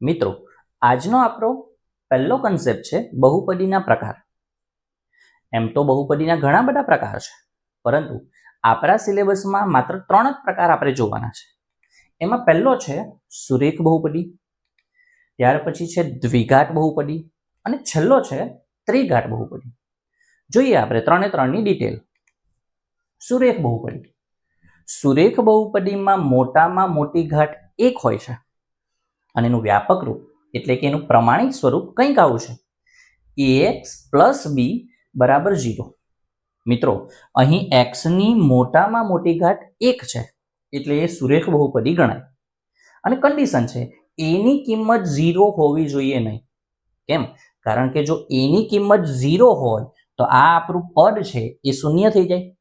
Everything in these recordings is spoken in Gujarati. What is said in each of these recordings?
મિત્રો, આજનો આપણો પહેલો કન્સેપ્ટ છે બહુપદીના પ્રકાર. એમ તો બહુપદીના ઘણા બધા પ્રકાર છે, પરંતુ આપણા સિલેબસમાં માત્ર ત્રણ જ પ્રકાર આપણે જોવાના છે. એમાં પહેલો છે સુરેખ બહુપદી, ત્યાર પછી છે દ્વિઘાટ બહુપદી અને છેલ્લો છે ત્રિઘાટ બહુપદી. જોઈએ આપણે ત્રણે ત્રણની ડિટેલ સુરેખ બહુપદી. સુરેખ બહુપદીમાં મોટામાં મોટી ઘાટ એક હોય છે. અને એનું વ્યાપક રૂપ એટલે કે એનું પ્રમાણિક સ્વરૂપ કંઈક આવું છે. એક્સ પ્લસ બી બરાબર ઝીરો મિત્રો, અહીં એક્સની મોટામાં મોટી ઘાટ એક છે, એટલે એ સુરેખ બહુપદી ગણાય. અને કન્ડિશન છે એની કિંમત ઝીરો હોવી જોઈએ નહીં. કેમ? કારણ કે જો એની કિંમત ઝીરો હોય, તો આ આપણું પદ છે, એ શૂન્ય થઈ જાય.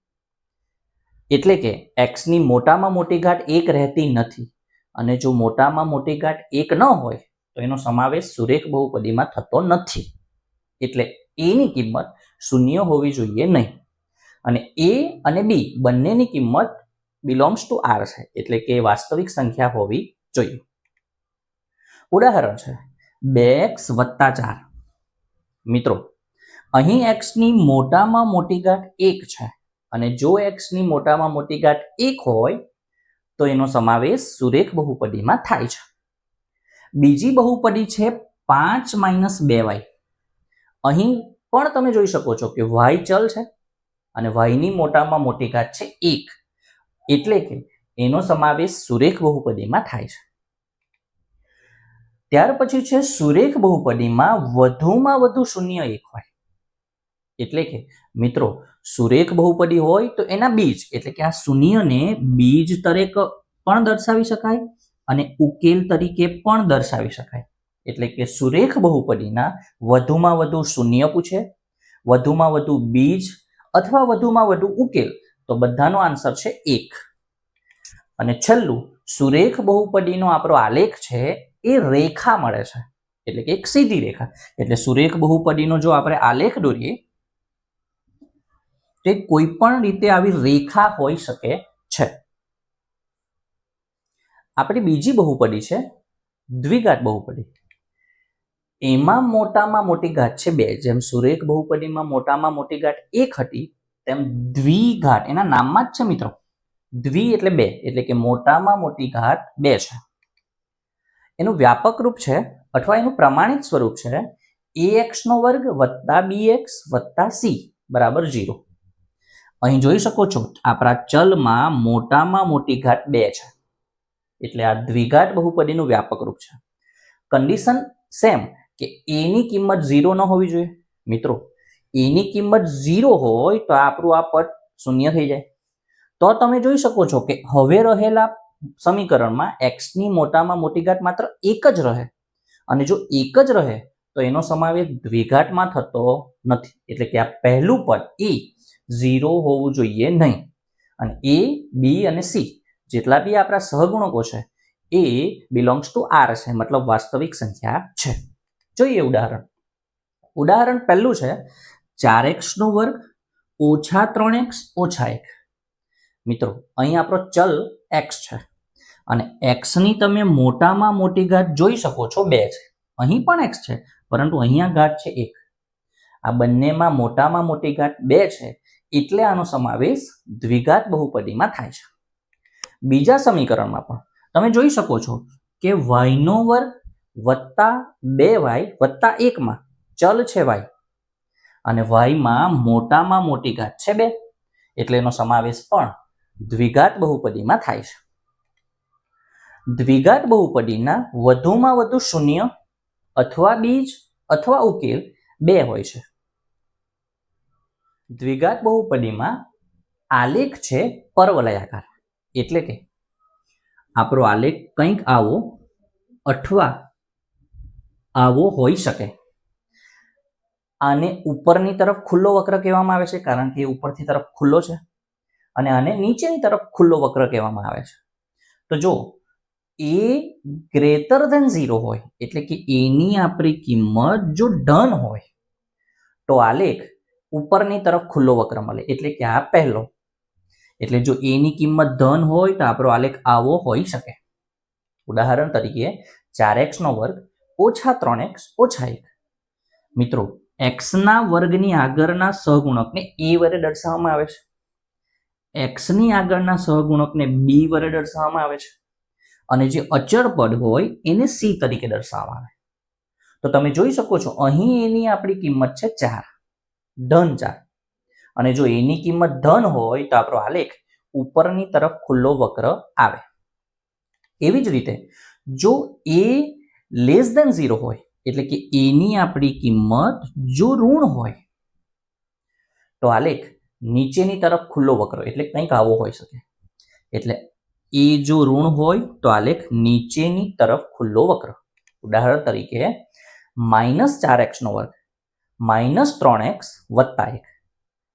એટલે કે એક્સની મોટામાં મોટી ઘાટ એક રહેતી નથી. અને જો મોટામાં મોટી ગાંઠ એક ન હોય, તો એનો સમાવેશ સુરેખ બહુપદીમાં થતો નથી. એટલે એની કિંમત શૂન્ય હોવી જોઈએ નહીં. અને એ અને બી બંનેની કિંમત બિલોંગ્સ ટુ આર છે, એટલે કે વાસ્તવિક સંખ્યા હોવી જોઈએ. ઉદાહરણ છે, બે એક્સ વત્તા ચાર. મિત્રો, અહીં એક્સની મોટામાં મોટી ગાંઠ એક છે, અને જો એક્સની મોટામાં મોટી ગાંઠ એક હોય તો એનો સમાવેશ સુરેખ બહુપદીમાં થાય છે. બીજી બહુપદી છે પાંચ માઇનસ બે વાય. અહીં પણ તમે જોઈ શકો છો કે વાય ચલ છે અને વાયની મોટામાં મોટી ઘાત છે એક. એટલે કે એનો સમાવેશ સુરેખ બહુપદીમાં થાય છે. ત્યાર પછી છે સુરેખ બહુપદીમાં વધુમાં વધુ શૂન્ય એક હોય. એટલે કે, મિત્રો, સુરેખ બહુપદી હોય તો એના બીજ, એટલે કે આ શૂન્યને બીજ તરીકે પણ દર્શાવી શકાય અને ઉકેલ તરીકે પણ દર્શાવી શકાય. એટલે કે સુરેખ બહુપદીના વધુમાં વધુ શૂન્ય પૂછે, વધુમાં વધુ બીજ અથવા વધુમાં વધુ ઉકેલ, તો બધાનો આન્સર છે એક. અને છેલ્લું, સુરેખ બહુપદીનો આપણો આલેખ છે એ રેખા મળે છે, એટલે કે એક સીધી રેખા. એટલે સુરેખ બહુપદીનો જો આપણે આલેખ દોરીએ તે કોઈ પણ રીતે આવી રેખા હોઈ શકે છે. આપણી બીજી બહુપદી છે, દ્વિઘાત બહુપદી. એમાં મોટામાં મોટી ઘાત છે બે. જેમ સુરેખ બહુપદીમાં મોટામાં મોટી ઘાત એક હતી, તેમ દ્વિઘાત. એના નામમાં જ છે મિત્રો. દ્વિ એટલે બે, એટલે કે મોટામાં મોટી ઘાત બે છે. એનું વ્યાપક રૂપ છે, અથવા એનું પ્રમાણિત સ્વરૂપ છે, એ એક્સ નો વર્ગ વત્તા બી એક્સ વત્તા સી, બરાબર ઝીરો. અહીં જોઈ શકો છો આપણા ચલમાં મોટામાં મોટી ઘાત બે છે. એટલે આ દ્વિઘાત બહુપદીનું વ્યાપક રૂપ છે. કન્ડિશન સેમ કે એની કિંમત ઝીરો ન હોવી જોઈએ. મિત્રો એની કિંમત ઝીરો હોય તો આપણું આ પદ શૂન્ય થઈ જાય. તો તમે જોઈ શકો છો કે હવે રહેલા સમીકરણમાં એક્સની મોટામાં મોટી ઘાત માત્ર એક જ રહે. અને જો એક જ રહે, તો એનો સમાવેશ દ્વિઘાતમાં થતો નથી. એટલે કે આ પહેલું પદ એ ઝીરો હોવું જોઈએ નહીં. અને એ, બી અને સી જેટલા બી આપણા સહગુણકો છે, એ બિલોંગ્સ ટુ આર છે, મતલબ વાસ્તવિક સંખ્યા છે. જોઈએ ઉદાહરણ. ઉદાહરણ પહેલું છે, ચાર એક્સનો વર્ગ ઓછા ત્રણ એક્સ ઓછા એક. મિત્રો, અહીં આપણો ચલ એક્સ છે. અને એક્સની તમે મોટામાં મોટી ઘાત જોઈ શકો છો, બે છે. અહીં પણ એક્સ છે, પરંતુ અહીંયા ઘાત છે એક. આ બંનેમાં મોટામાં મોટી ઘાત બે છે એટલે આનો સમાવેશ દ્વિઘાત બહુપદીમાં થાય છે. બીજા સમીકરણમાં પણ તમે જોઈ શકો છો કે વાયનો વર્ગ વત્તા બે વાય વત્તા એકમાં ચલ છે વાય અને વાયમાં મોટામાં મોટી ઘાત છે બે. એટલે એનો સમાવેશ પણ દ્વિઘાત બહુપદીમાં થાય છે. દ્વિઘાત બહુપદીના વધુમાં વધુ શૂન્ય અથવા બીજ અથવા ઉકેલ બે હોય છે. દ્વિઘાત બહુપદીમાં આલેખ છે પરવલયાકાર. એટલે કે આપણો આલેખ કંઈક આવો અથવા આવો હોઈ શકે. આને ઉપરની તરફ ખુલ્લો વક્ર કહેવામાં આવે છે કારણ કે એ ઉપરથી તરફ ખુલ્લો છે અને આને નીચેની તરફ ખુલ્લો વક્ર કહેવામાં આવે છે. તો જો એ ગ્રેટર ધેન ઝીરો હોય એટલે કે એની આપણી કિંમત જો ડન હોય તો આલેખ ઉપરની તરફ ખુલ્લો વક્ર મળે. એટલે કે આ પહેલો. એટલે જો એની કિંમત ધન હોય તો આપણો આલેખ આવો હોઈ શકે. ઉદાહરણ તરીકે ચાર એક્સનો વર્ગ ઓછા ત્રણ એક્સ ઓછા એક. મિત્રો એક્સના વર્ગની આગળના સહગુણકને એ વડે દર્શાવવામાં આવે છે. એક્સની આગળના સહગુણકને બી વડે દર્શાવવામાં આવે છે. અને જે અચળ પદ હોય એને સી તરીકે દર્શાવવામાં આવે. તો તમે જોઈ શકો છો, અહીં એની આપણી કિંમત છે ચાર. ધન ચાર અને જો એની કિંમત ધન હોય તો આપણો આલેખ ઉપરની તરફ ખુલ્લો વક્ર આવે. એવી જ રીતે જો એ લેસ દેન ઝીરો હોય, એટલે કે એની આપણી કિંમત જો ઋણ હોય, તો આલેખ નીચેની તરફ ખુલ્લો વક્ર એટલે કંઈક આવો હોઈ શકે. એટલે એ જો ઋણ હોય, તો આલેખ નીચેની તરફ ખુલ્લો વક્ર. ઉદાહરણ તરીકે માઇનસ ચાર એક્સનો વર્ગ. માઇનસ ત્રણ એક્સ વત્તા એક.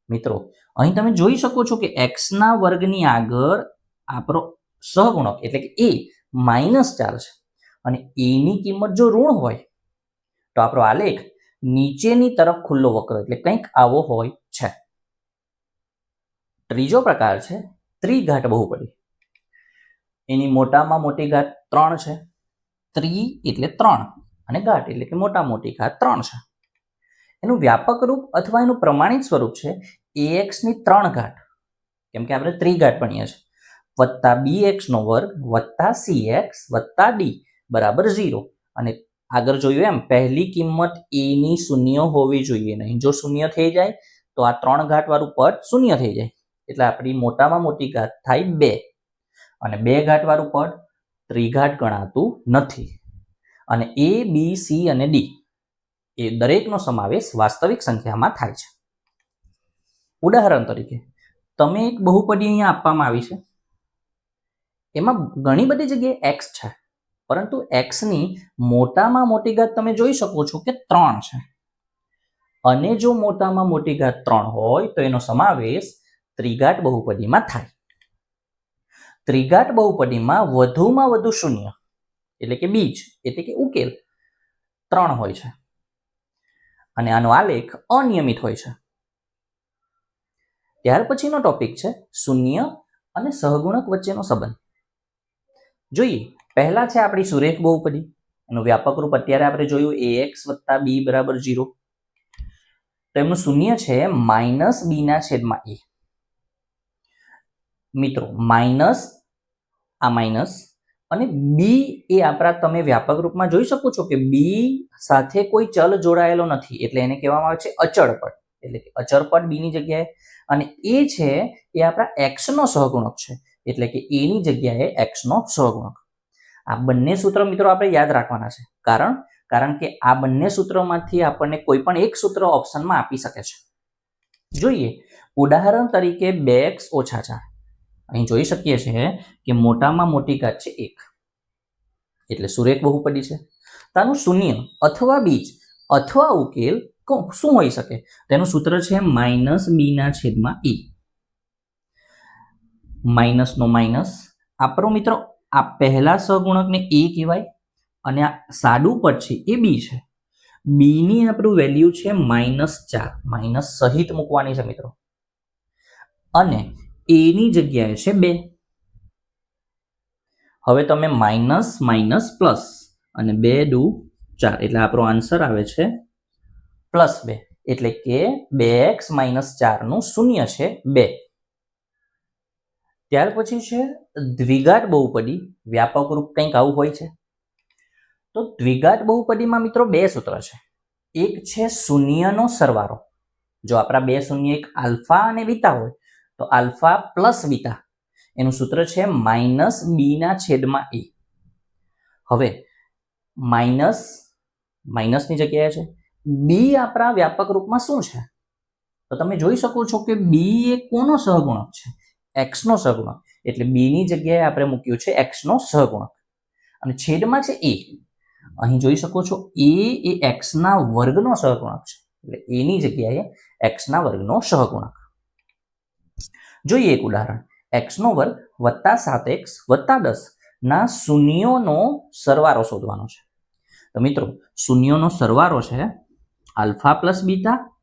મિત્રો, અહીં તમે જોઈ શકો છો કે એક્સના વર્ગની આગળ આપણો સહગુણક એટલે કે એ માઇનસ ચાર છે. અને એની કિંમત જો ઋણ હોય, તો આપણો આલેખ નીચેની તરફ ખુલ્લો વક્ર એટલે કંઈક આવો હોય છે. ત્રીજો પ્રકાર છે ત્રિઘાટ બહુપદી. એની મોટામાં મોટી ઘાત ત્રણ છે. ત્રિ એટલે ત્રણ અને ઘાટ એટલે કે મોટા મોટી ઘાત ત્રણ છે. એનું વ્યાપક રૂપ અથવા એનું પ્રમાણિત સ્વરૂપ છે એ એક્સની ત્રણ ઘાટ કેમ કે આપણે ત્રિઘાટ ભણીએ છીએ. વત્તા બી એક્સનો વર્ગ વત્તા સી એક્સ વત્તા ડી બરાબર ઝીરો અને આગળ જોયું એમ, પહેલી કિંમત એની શૂન્ય હોવી જોઈએ નહીં. જો શૂન્ય થઈ જાય, તો આ ત્રણ ઘાટવાળું પદ શૂન્ય થઈ જાય. એટલે આપણી મોટામાં મોટી ઘાત થાય બે. અને બે ઘાટવાળું પદ ત્રિઘાટ ગણાતું નથી. અને એ બી સી અને ડી એ દરેકનો સમાવેશ વાસ્તવિક સંખ્યામાં થાય છે. ઉદાહરણ તરીકે, તમે એક બહુપદી અહીંયા આપવામાં આવી છે. એમાં ઘણી બધી જગ્યાએ એક્સ છે, પરંતુ એક્સની મોટામાં મોટી ઘાત તમે જોઈ શકો છો કે ત્રણ છે. અને જો મોટામાં મોટી ઘાત ત્રણ હોય, તો એનો સમાવેશ ત્રિઘાટ બહુપદીમાં થાય. ત્રિઘાટ બહુપદીમાં વધુમાં વધુ શૂન્ય, એટલે કે બીજ, એટલે કે ઉકેલ, ત્રણ હોય છે. અને આનો આલેખ અનિયમિત હોય છે. ત્યાર પછીનો ટોપિક છે શૂન્ય અને સહગુણક વચ્ચેનો સંબંધ. જોઈએ, પહેલા છે આપણી સુરેખ બહુપદી. એનું વ્યાપક રૂપ અત્યારે આપણે જોયું એ એક્સ વત્તા બી બરાબર જીરો તો એમનું શૂન્ય છે માઇનસ બીના છેદમાં એ. મિત્રો, માઇનસ, આ માઇનસ અને બી એ આપણા તમે વ્યાપક રૂપમાં જોઈ શકો છો કે બી સાથે કોઈ ચલ જોડાયેલો નથી. એટલે એને કહેવામાં આવે છે અચળ પદ એટલે કે અચળ પદ બી જગ્યાએ. અને એ છે એ આપણા એક્સનો સહગુણક છે. એટલે કે એની જગ્યાએ એક્સનો સહગુણક. આ બંને સૂત્ર મિત્રો આપણે યાદ રાખવાના છે. કારણ? કારણ કે આ બંને સૂત્રોમાંથી આપણને કોઈ પણ એક સૂત્ર ઓપ્શનમાં આપી શકે છે. જોઈએ. ઉદાહરણ તરીકે બે એક્સ ઓછા ચાર. અહીં જોઈ શકીએ છીએ કે મોટામાં મોટી ઘાત છે એક. એટલે સુરેખ બહુપદી છે. તાનું શૂન્ય અથવા બીજ અથવા ઉકેલ શું હોઈ શકે? તેનું સૂત્ર છે માઇનસ બીના છેદમાં ઈ. માઇનસનો માઇનસ. આપણો મિત્રો, આ પહેલા સહગુણકને એ કહેવાય અને આ સાદું પદ છે એ બી છે. બી ની આપણું વેલ્યુ છે માઇનસ ચાર. માઇનસ સહિત મૂકવાની છે મિત્રો. અને એની જગ્યાએ છે બે. હવે તમે માઇનસ માઇનસ, પ્લસ અને બે દુ ચાર. એટલે આપણો આન્સર આવે છે પ્લસ બે. એટલે કે બે એક્સ માઇનસ ચારનું શૂન્ય છે બે. ત્યાર પછી છે દ્વિઘાત બહુપદી. વ્યાપક રૂપ કંઈક આવું હોય છે. તો દ્વિઘાત બહુપદીમાં મિત્રો બે સૂત્ર છે. એક છે શૂન્યનો સરવાળો. જો આપણા બે શૂન્ય એક આલ્ફા અને બીટા હોય તો આલ્ફા પ્લસ બીટા એનું સૂત્ર છે માઇનસ બીના છેદમાં એ. હવે માઇનસ, માઇનસની જગ્યાએ છે. બી આપણા વ્યાપક રૂપમાં શું છે? તો તમે જોઈ શકો છો કે બી એ કોનો સહગુણક છે? એક્સનો સહગુણક. એટલે બીની જગ્યાએ આપણે મૂક્યું છે એક્સનો સહગુણક. અને છેદમાં છે એ. અહીં જોઈ શકો છો એ એ એક્સના વર્ગનો સહગુણક છે. એટલે એની જગ્યાએ એક્સના વર્ગનો સહગુણક. જોઈએ એક ઉદાહરણ. એક્સનો વર્ગ વત્તા સાત એક્સ વત્તા દસ ના શૂન્યોનો સરવારો શોધવાનો છે. તો મિત્રો, શૂન્યોનો સરવારો છે આલ્ફા પ્લસ બીટા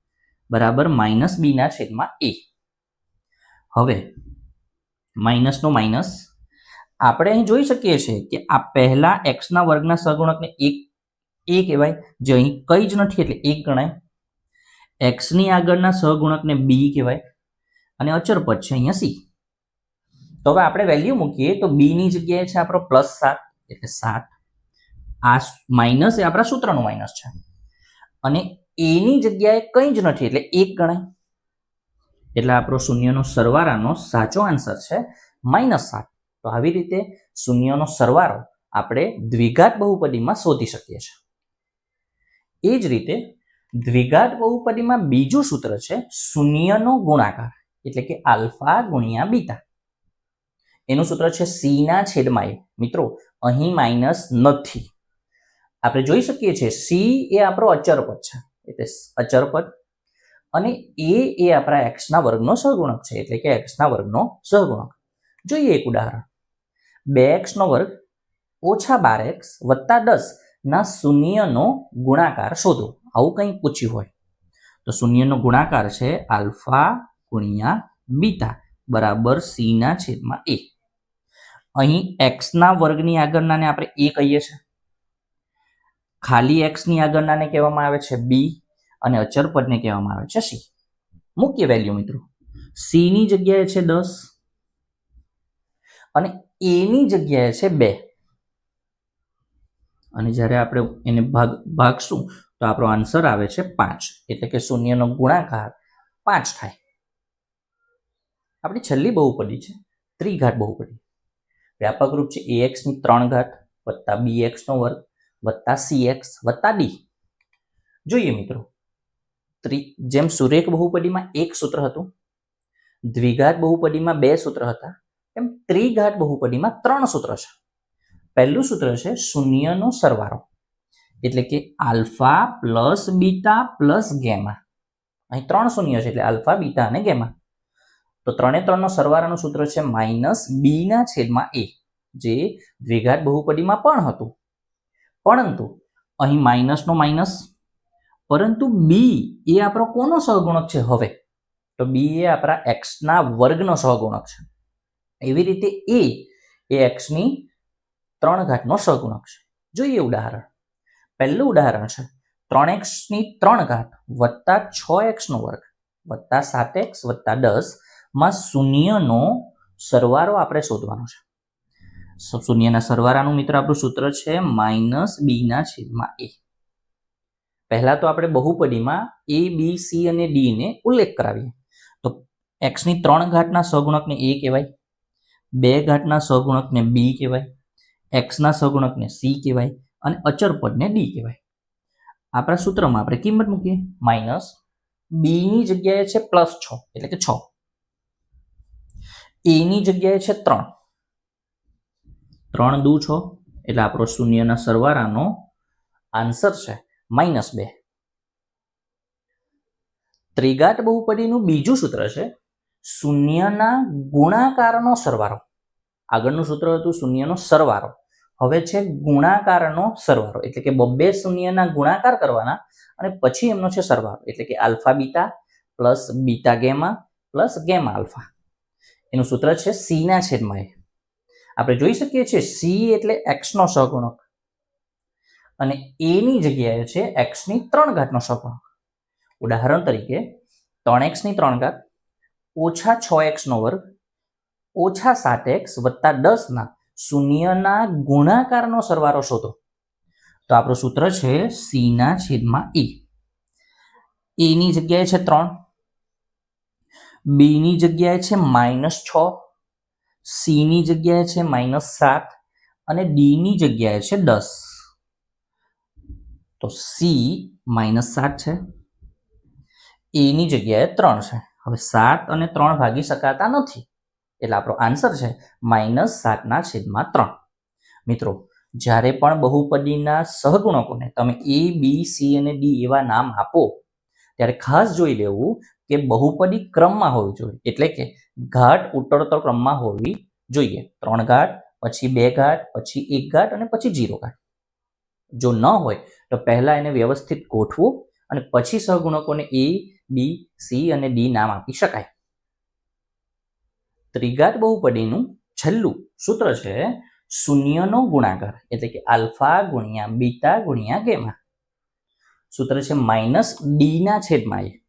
બરાબર માઇનસ બીના છેદમાં એ. હવે, માઇનસનો માઇનસ, આપણે અહીં જોઈ શકીએ છીએ કે આ પહેલા એક્સના વર્ગના સહગુણકને એક, એ કહેવાય, જે અહીં કઈ જ નથી એટલે એક ગણાય. એક્સની આગળના સહગુણકને બી કહેવાય અને અચર પદ છે અહીંયા સી. તો હવે આપણે વેલ્યુ મૂકીએ તો બી ની જગ્યાએ છે આપણો પ્લસ સાત, એટલે સાત. આ માઇનસ એ આપણા સૂત્રનું માઇનસ છે. અને એની જગ્યાએ કંઈ જ નથી, એટલે એક ગણાય. એટલે આપણો શૂન્યનો સરવાળાનો સાચો આન્સર છે માઇનસ સાત. તો આવી રીતે શૂન્યનો સરવાળો આપણે દ્વિઘાત બહુપદીમાં શોધી શકીએ છીએ. એ જ રીતે દ્વિઘાત બહુપદીમાં બીજું સૂત્ર છે શૂન્યનો ગુણાકાર. એટલે કે આલ્ફા ગુણ્યા બીટા. એનું સૂત્ર છે સી ના છેદમાં એ મિત્રો, અહીં માઇનસ નથી. આપણે જોઈ શકીએ છીએ સી એ આપણો અચર પદ છે. એટલે અચર પદ અને એ એ આપણા એક્સના વર્ગનો સહગુણક છે. એટલે કે એક્સના વર્ગનો સહગુણક. જોઈએ એક ઉદાહરણ. બે એક્સનો વર્ગ ઓછા બાર એક્સ વત્તા દસ ના શૂન્યનો ગુણાકાર શોધો. આવું કંઈ પૂછ્યું હોય. તો શૂન્યનો ગુણાકાર છે આલ્ફા ગુણ્યા બીટા બરાબર સી ના છેદમાં એ અહીં એક્સના વર્ગની આગળનાને આપણે એ કહીએ છીએ. ખાલી એક્સની આગળનાને કહેવામાં આવે છે બી અને અચર પદને કહેવામાં આવે છે સી. મુખ્ય વેલ્યુ મિત્રો. સીની જગ્યાએ છે દસ અને એની જગ્યાએ છે બે. અને જ્યારે આપણે એને ભાગ ભાગશું તો આપણો આન્સર આવે છે પાંચ. એટલે કે શૂન્યનો ગુણાકાર પાંચ થાય. આપણી છેલ્લી બહુપદી છે. ત્રિઘાત બહુપદી વ્યાપક રૂપ છે એ એક્સની ત્રણ ઘાત વત્તા બી એક્સનો વર્ગ વત્તા સી એક્સ વત્તા ડી જોઈએ મિત્રો. ત્રિ, જેમ સુરેખ બહુપદીમાં એક સૂત્ર હતું, દ્વિઘાત બહુપદીમાં બે સૂત્ર હતા, એમ ત્રિઘાત બહુપદીમાં ત્રણ સૂત્ર છે. પહેલું સૂત્ર છે શૂન્યનો સરવાળો, એટલે કે alpha plus beta plus gamma. અહીં ત્રણ શૂન્ય છે એટલે આલ્ફા, બીટા અને ગેમા. તો ત્રણે ત્રણનો સરવાળાનું સૂત્ર છે માઇનસ બીના છેદમાં એ, જે દ્વિઘાત બહુપદીમાં પણ હતું. પરંતુ અહીં માઇનસનો માઇનસ, પરંતુ બી એ આપણો કોનો સહગુણક છે હવે? તો બી એ આપણા એક્સના વર્ગનો સહગુણક છે. એવી રીતે એ એ એક્સની ત્રણ ઘાતનો સહગુણક છે. જોઈએ ઉદાહરણ. પહેલું ઉદાહરણ છે, ત્રણ એક્સની ત્રણ ઘાત વત્તા છ એક્સનો વર્ગ વત્તા સાત એક્સ વત્તા દસ માં શૂન્યનો સરવાળો આપણે શોધવાનો છે. શૂન્યના સરવાળાનું મિત્ર આપણું સૂત્ર છે માઇનસ બીના છેદમાં એ. પહેલા તો આપણે બહુપદીમાં એ, બી, સી અને ડી ને ઉલ્લેખ કરાવીએ. તો એક્સની ત્રણ ઘાટના સગુણકને એ કહેવાય, બે ઘાટના સગુણકને બી કહેવાય, એક્સના સગુણકને સી કહેવાય અને અચર પદને ડી કહેવાય. આપણા સૂત્રમાં આપણે કિંમત મૂકીએ, માઇનસ બીની જગ્યાએ છે પ્લસ છ, એટલે કે છ. એ ની જગ્યાએ છે ત્રણ. ત્રણ દુ છો? એટલે આપણો શૂન્યના સરવાળાનો આન્સર છે માઇનસ બે. ત્રિઘાત બહુપદીનું બીજું સૂત્ર છે શૂન્યના ગુણાકારનો સરવાળો. આગળનું સૂત્ર હતું શૂન્યનો સરવાળો. હવે છે ગુણાકારનો સરવાળો. એટલે કે બબ્બે શૂન્યના ગુણાકાર કરવાના અને પછી એમનો છે સરવાળો. એટલે કે alpha beta plus beta gamma plus gamma alpha. એનું સૂત્ર છે સીના છેદમાં એ. આપણે જોઈ શકીએ છીએ સી એટલે એક્સનો સહગુણક. અને એની જગ્યાએ છે એક્સની ત્રણ ઘાતનો સહગુણક. ઉદાહરણ તરીકે ત્રણ એક્સની ત્રણ ઘાત ઓછા છ એક્સનો વર્ગ ઓછા સાત એક્સ વત્તા દસના શૂન્યના ગુણાકારનો સરવાળો શોધો. તો આપણું સૂત્ર છે સીના છેદમાં એ એની જગ્યાએ છે ત્રણ. બી ની જગ્યાએ છે માઇનસ છ સી ની જગ્યાએ છે માઇનસ સાત અને ડી ની જગ્યાએ છે દસ. તો સી માઇનસ સાત છે. એની જગ્યાએ ત્રણ છે. હવે સાત અને ત્રણ ભાગી શકાતા નથી. એટલે આપણો આન્સર છે માઇનસ સાતના છેદમાં ત્રણ. મિત્રો, જ્યારે પણ બહુપદીના સહગુણકોને તમે એ બી સી અને ડી એવા નામ આપો, ત્યારે ખાસ જોઈ લેવું કે બહુપદી ક્રમમાં હોવી જોઈએ. એટલે કે ઘાટ ઉતરતો ક્રમમાં હોવી જોઈએ. ત્રણ ઘાટ, પછી બે ઘાટ, પછી એક ઘાટ અને પછી જીરો ઘાટ. જો ન હોય, તો પહેલાં એને વ્યવસ્થિત ગોઠવું અને પછી સહગુણકોને એ, બી, સી અને ડી નામ આપી શકાય. ત્રિઘાત બહુપદીનું છેલ્લું સૂત્ર છે શૂન્યનો ગુણાકાર. એટલે કે આલ્ફા ગુણ્યા બીટા ગુણ્યા ગેમા. સૂત્ર છે માઇનસ ડીના છેદમાં એ.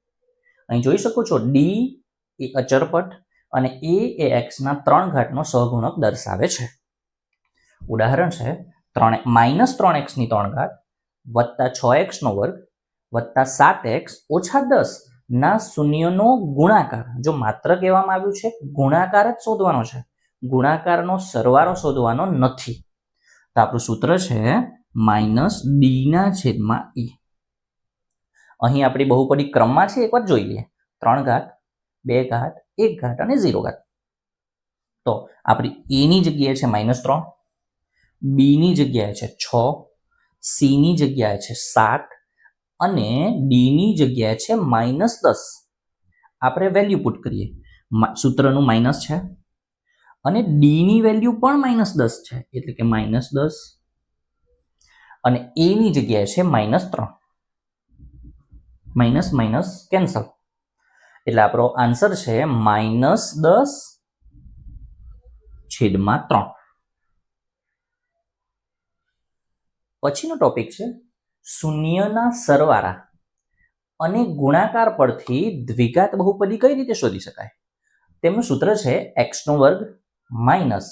અહીં જોઈ શકો છો ડી એ અચરપટ અને એ એ એક્સના ત્રણ ઘાટનો સહગુણક દર્શાવે છે. ઉદાહરણ છે, ત્રણ માઇનસ ત્રણ એક્સની ત્રણ ઘાત, વત્તા છ એક્સનો વર્ગ, વત્તા સાત એક્સ ઓછા દસ ના શૂન્યનો ગુણાકાર. જો માત્ર કહેવામાં આવ્યું છે, ગુણાકાર જ શોધવાનો છે. ગુણાકારનો સરવાળો શોધવાનો નથી. તો આપણું સૂત્ર છે માઇનસ ડીના છેદમાં ઈ અહીં આપણી બહુપદી ક્રમમાં છે, એકવાર જોઈ લઈએ. ત્રણ ઘાત, બે ઘાત, એક ઘાત અને ઝીરો ઘાત. તો આપણી એની જગ્યાએ છે માઇનસ ત્રણ બીની જગ્યાએ છે છ સીની જગ્યાએ છે સાત અને ડીની જગ્યાએ છે માઇનસ દસ. આપણે વેલ્યુ પુટ કરીએ. સૂત્રનું માઇનસ છે અને ડીની વેલ્યુ પણ માઇનસ દસ છે. એટલે કે માઇનસ દસ અને એની જગ્યાએ છે માઇનસ ત્રણ. માઇનસ માઇનસ કેન્સલ એટલે આપણો આન્સર છે માઇનસ દસ છેદમાં ત્રણ. પછીનો ટોપિક છે શૂન્યના સરવાળા અને ગુણાકાર પરથી દ્વિઘાત બહુપદી કઈ રીતે શોધી શકાય? તેમનું સૂત્ર છે એક્સનો વર્ગ માઇનસ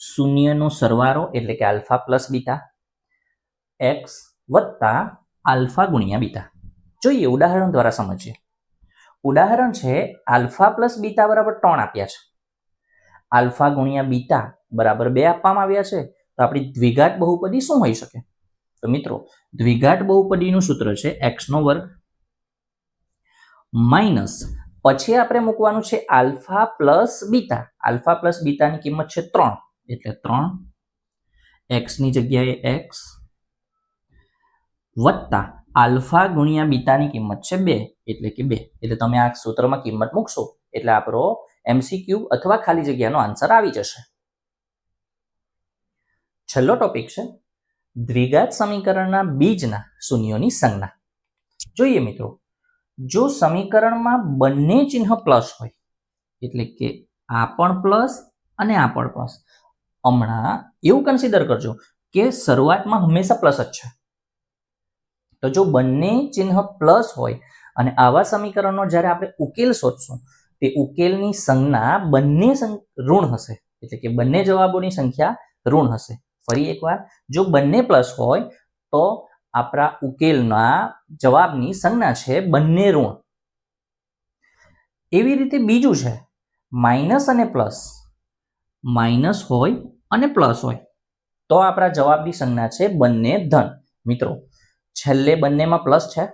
શૂન્યનો સરવાળો એટલે કે આલ્ફા પ્લસ બીટા એક્સ વત્તા આલ્ફા ગુણ્યા બીટા. જોઈએ ઉદાહરણ દ્વારા સમજીએ. ઉદાહરણ છે આલ્ફા પ્લસ બીટા બરાબર ત્રણ આપ્યા છે. આલ્ફા ગુણ્યા બીટા બરાબર બે આપવામાં આવ્યા છે. તો આપણી દ્વિઘાત બહુપદી શું હોઈ શકે? તો મિત્રો, દ્વિઘાત બહુપદીનું સૂત્ર છે એક્સનો વર્ગ માઇનસ પછી આપણે મૂકવાનું છે alpha plus beta. Alpha plus બીટાની કિંમત છે ત્રણ. એટલે ત્રણ એક્સની જગ્યાએ એક્સ વત્તા આલ્ફા ગુણ્યા બીટાની કિંમત છે બે, એટલે કે બે. એટલે તમે આ સૂત્રમાં કિંમત મૂકશો, એટલે આપણો એમસીક્યુ અથવા ખાલી જગ્યાનો આન્સર આવી જશે. છેલ્લો ટોપિક છે, દ્વિઘાત સમીકરણના બીજના શૂન્યોની સંજ્ઞા. જોઈએ મિત્રો, જો સમીકરણમાં બંને ચિહ્ન પ્લસ હોય, એટલે કે આ પણ પ્લસ અને આ પણ પ્લસ હમણાં એવું કન્સિડર કરજો કે શરૂઆતમાં હંમેશા પ્લસ જ છે. તો જો બંને ચિહ્ન પ્લસ હોય અને આવા સમીકરણનો જ્યારે આપણે ઉકેલ શોધશું, તે ઉકેલની સંજ્ઞા બંને ઋણ હશે. એટલે કે બંને જવાબોની સંખ્યા ઋણ હશે. ફરી એકવાર, જો બંને પ્લસ હોય, તો આપણા ઉકેલના જવાબની સંજ્ઞા છે બંને ઋણ. એવી રીતે બીજું છે માઇનસ અને પ્લસ માઇનસ હોય અને પ્લસ હોય. તો આપણા જવાબની સંજ્ઞા છે બંને ધન. મિત્રો છેલ્લે બંનેમાં પ્લસ છે.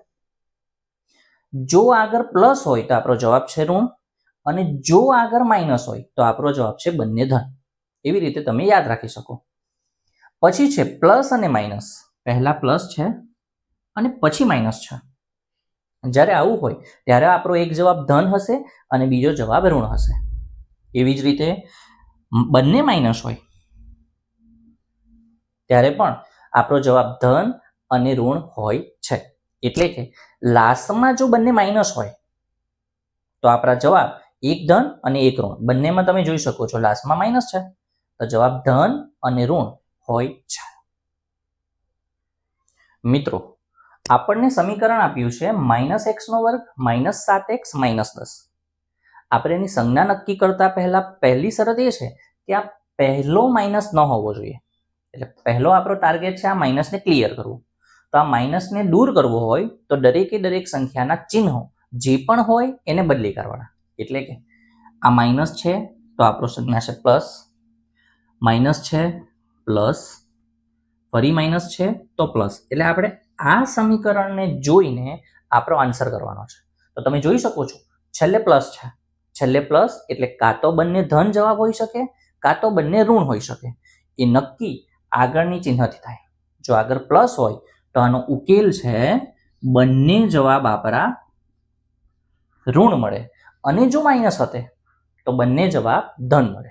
જો આગળ પ્લસ હોય તો આપણો જવાબ છે ઋણ અને જો આગળ માઇનસ હોય તો આપણો જવાબ છે બંને ધન. એવી રીતે તમે યાદ રાખી શકો. પછી છે પ્લસ અને માઇનસ પહેલા પ્લસ છે અને પછી માઇનસ છે. જ્યારે આવું હોય ત્યારે આપણો એક જવાબ ધન હશે અને બીજો જવાબ ઋણ હશે. એવી જ રીતે બંને માઇનસ હોય. ત્યારે પણ આપણો જવાબ ધન અને ઋણ હોય છે. એટલે કે લાસ્ટમાં જો બંને માઇનસ હોય, તો આપણા જવાબ એક ધન અને એક ઋણ. બંનેમાં તમે જોઈ શકો છો લાસ્ટમાં માઇનસ છે. તો જવાબ ધન અને ઋણ હોય છે. મિત્રો, આપણને સમીકરણ આપ્યું છે માઇનસ એક્સનો વર્ગ માઇનસ સાત એક્સ માઇનસ દસ. આપણે એની સંજ્ઞા નક્કી કરતા પહેલા પહેલી શરત એ છે કે આ પહેલો માઇનસ ન હોવો જોઈએ. એટલે પહેલો આપણો ટાર્ગેટ છે આ માઇનસને ક્લિયર કરવું. તો આ માઇનસને દૂર કરવો હોય તો દરેકે દરેક સંખ્યાના ચિહ્નો જે પણ હોય એને બદલી કરવાના. એટલે કે આ માઇનસ છે તો આપણો સંજ્ઞા છે પ્લસ માઇનસ છે પ્લસ ફરી માઇનસ છે તો પ્લસ એટલે આપણે આ સમીકરણને જોઈને આપણો આન્સર કરવાનો છે. તો તમે જોઈ શકો છો, છેલ્લે પ્લસ છે. છેલ્લે પ્લસ એટલે કાં તો બંને ધન જવાબ હોઈ શકે, કાં તો બંને ઋણ હોઈ શકે. એ નક્કી આગળની ચિહ્નથી થાય. જો આગળ પ્લસ હોય તો આનો ઉકેલ છે, બંને જવાબ આપણા ઋણ મળે. અને જો માઇનસ હતે, તો બંને જવાબ ધન મળે.